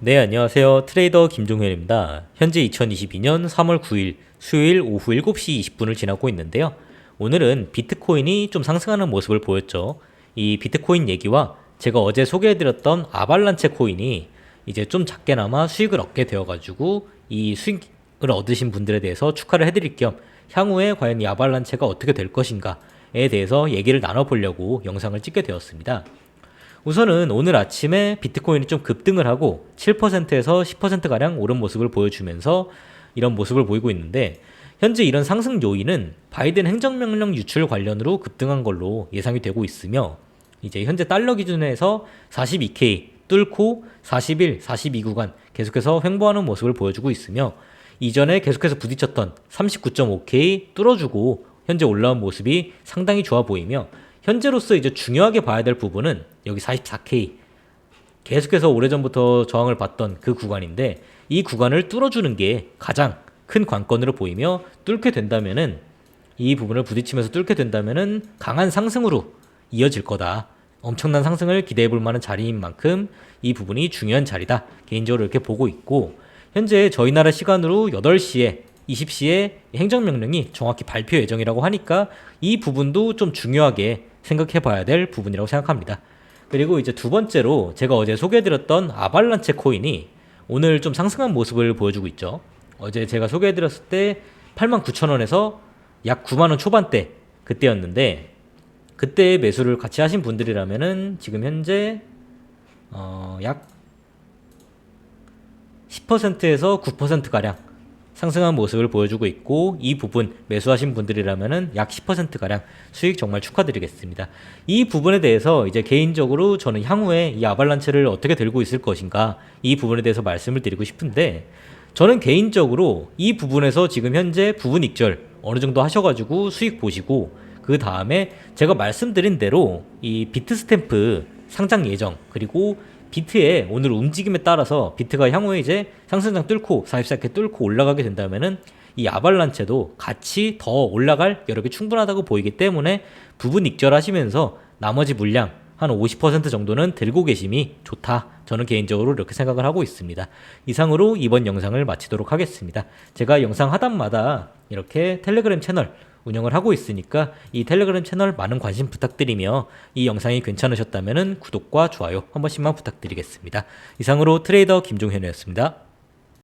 네, 안녕하세요. 트레이더 김종현입니다. 현재 2022년 3월 9일 수요일 오후 7시 20분을 지나고 있는데요. 오늘은 비트코인이 좀 상승하는 모습을 보였죠. 이 비트코인 얘기와 제가 어제 소개해드렸던 아발란체 코인이 이제 좀 작게나마 수익을 얻게 되어가지고 이 수익을 얻으신 분들에 대해서 축하를 해드릴 겸 향후에 과연 이 아발란체가 어떻게 될 것인가에 대해서 얘기를 나눠보려고 영상을 찍게 되었습니다. 우선은 오늘 아침에 비트코인이 좀 급등을 하고 7%에서 10%가량 오른 모습을 보여주면서 이런 모습을 보이고 있는데 현재 이런 상승 요인은 바이든 행정명령 유출 관련으로 급등한 걸로 예상이 되고 있으며 이제 현재 달러 기준에서 42K 뚫고 41, 42 구간 계속해서 횡보하는 모습을 보여주고 있으며 이전에 계속해서 부딪혔던 39.5K 뚫어주고 현재 올라온 모습이 상당히 좋아 보이며 현재로서 이제 중요하게 봐야 될 부분은 여기 44K 계속해서 오래전부터 저항을 받던 그 구간인데 이 구간을 뚫어주는 게 가장 큰 관건으로 보이며 뚫게 된다면은 이 부분을 부딪히면서 뚫게 된다면은 강한 상승으로 이어질 거다. 엄청난 상승을 기대해 볼 만한 자리인 만큼 이 부분이 중요한 자리다. 개인적으로 이렇게 보고 있고 현재 저희 나라 시간으로 8시에 20시에 행정명령이 정확히 발표 예정이라고 하니까 이 부분도 좀 중요하게 생각해 봐야 될 부분이라고 생각합니다. 그리고 이제 두 번째로 제가 어제 소개해드렸던 아발란체 코인이 오늘 좀 상승한 모습을 보여주고 있죠. 어제 제가 소개해드렸을 때 89,000원에서 약 9만원 초반대 그때였는데 그때 매수를 같이 하신 분들이라면은 지금 현재 어, 약 10%에서 9%가량 상승한 모습을 보여주고 있고 이 부분 매수하신 분들이라면은 약 10%가량 수익 정말 축하드리겠습니다. 이 부분에 대해서 이제 개인적으로 저는 향후에 이 아발란체를 어떻게 들고 있을 것인가 이 부분에 대해서 말씀을 드리고 싶은데 저는 개인적으로 이 부분에서 지금 현재 부분 익절 어느 정도 하셔가지고 수익 보시고 그 다음에 제가 말씀드린 대로 이 비트 스탬프 상장 예정 그리고 비트의 오늘 움직임에 따라서 비트가 향후에 이제 상승장 뚫고 44K 뚫고 올라가게 된다면은 이 아발란체도 같이 더 올라갈 여력이 충분하다고 보이기 때문에 부분 익절하시면서 나머지 물량 한 50% 정도는 들고 계심이 좋다. 저는 개인적으로 이렇게 생각을 하고 있습니다. 이상으로 이번 영상을 마치도록 하겠습니다. 제가 영상 하단마다 이렇게 텔레그램 채널 운영을 하고 있으니까 이 텔레그램 채널 많은 관심 부탁드리며 이 영상이 괜찮으셨다면 구독과 좋아요 한 번씩만 부탁드리겠습니다. 이상으로 트레이더 김종현이었습니다.